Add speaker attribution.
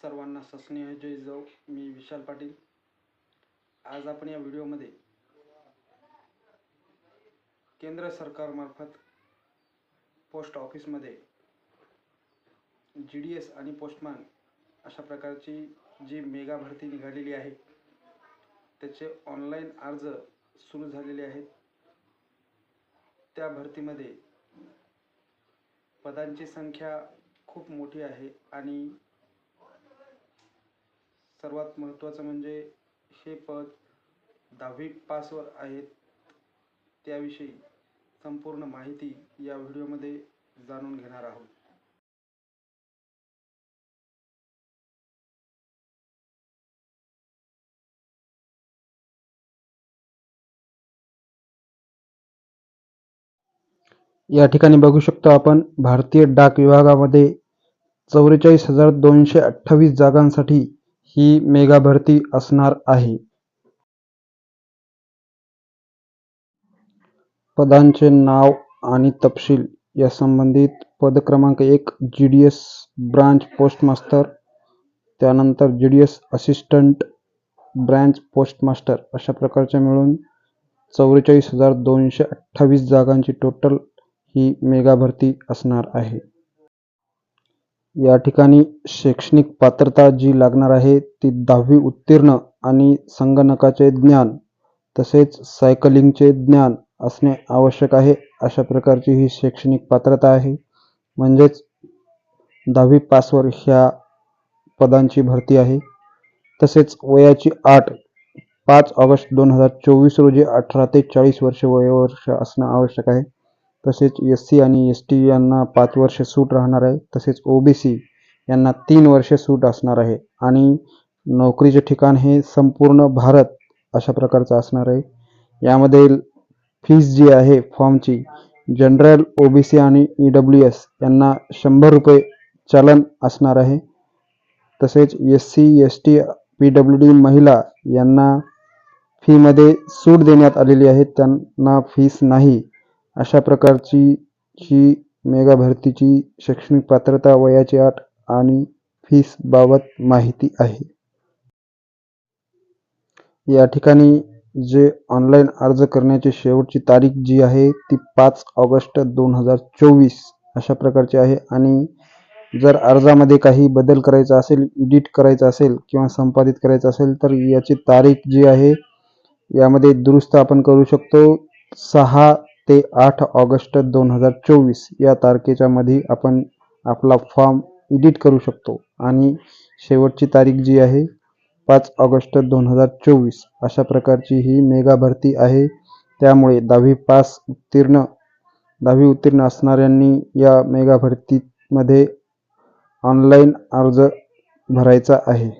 Speaker 1: सर्वांना सस्नेह. जय जाऊ. मी विशाल पाटील. आज आपण या व्हिडिओमध्ये केंद्र सरकारमार्फत पोस्ट ऑफिसमध्ये जी डी एस आणि पोस्टमॅन अशा प्रकारची जी मेगा भरती निघालेली आहे त्याचे ऑनलाईन अर्ज सुरू झालेले आहेत. त्या भरतीमध्ये पदांची संख्या खूप मोठी आहे आणि सर्वात महत्त्वाचं म्हणजे हे पद दहावी पासवर आहेत. त्याविषयी संपूर्ण माहिती या व्हिडिओमध्ये जाणून घेणार आहोत. या ठिकाणी बघू शकतो आपण भारतीय डाक विभागामध्ये चौवेचाळीस हजार दोनशे अठ्ठावीस जागांसाठी ही मेगा भरती असणार आहे. पदांचे नाव आणि तपशील या संबंधित पद क्रमांक एक G D S branch postmaster त्यानंतर G D S assistant branch postmaster अशा प्रकारच्या मिळून चौवेचाळीस हजार दोनशे अठ्ठावीस जागांची टोटल ही मेगा भरती असणार आहे. या ठिकाणी शैक्षणिक पात्रता जी लागणार आहे ती दहावी उत्तीर्ण आणि संगणकाचे ज्ञान तसेच सायकलिंगचे ज्ञान असणे आवश्यक आहे अशा प्रकारची ही शैक्षणिक पात्रता आहे. म्हणजेच दहावी पासवर ह्या पदांची भरती आहे. तसेच वयाची आठ पाच ऑगस्ट दोन हजार चोवीस रोजी अठरा ते चाळीस वर्ष वयोवर्ष असणं आवश्यक आहे. तसेच एस सी आणि एस टी यांना पाच वर्ष सूट राहणार आहे. तसेच ओ बी सी यांना तीन वर्ष सूट असणार आहे. आणि नोकरीचे ठिकाण हे संपूर्ण भारत अशा प्रकारचं असणार आहे. यामध्ये फीस जी आहे फॉर्मची जनरल ओ बी सी आणि ई डब्ल्यू एस यांना शंभर रुपये चलन असणार आहे. तसेच S C S T P W D महिला यांना फीमध्ये सूट देण्यात आलेली आहे. त्यांना फीस नाही. अशा प्रकारची ही मेगा भरतीची शैक्षणिक पात्रता वयाची अट आणि फीस बाबत माहिती आहे. या ठिकाणी जे ऑनलाईन अर्ज करण्याची शेवटची तारीख जी आहे ती पाच ऑगस्ट दोन हजार चोवीस अशा प्रकारची आहे आणि जर अर्जामध्ये काही बदल करायचा असेल एडिट करायचा असेल किंवा संपादित करायचं असेल तर याची तारीख जी आहे यामध्ये दुरुस्त आपण करू शकतो. सहा ते आठ ऑगस्ट दोन हजार चोवीस या तारखेच्या मध्ये आपण आपला फॉर्म एडिट करू शकतो. आणि शेवटची तारीख जी आहे पाच ऑगस्ट दोन हजार चोवीस अशा प्रकारची ही मेगा भरती आहे. त्यामुळे दहावी पास उत्तीर्ण दहावी उत्तीर्ण असणाऱ्यांनी या मेगा भरतीमध्ये ऑनलाईन अर्ज भरायचा आहे.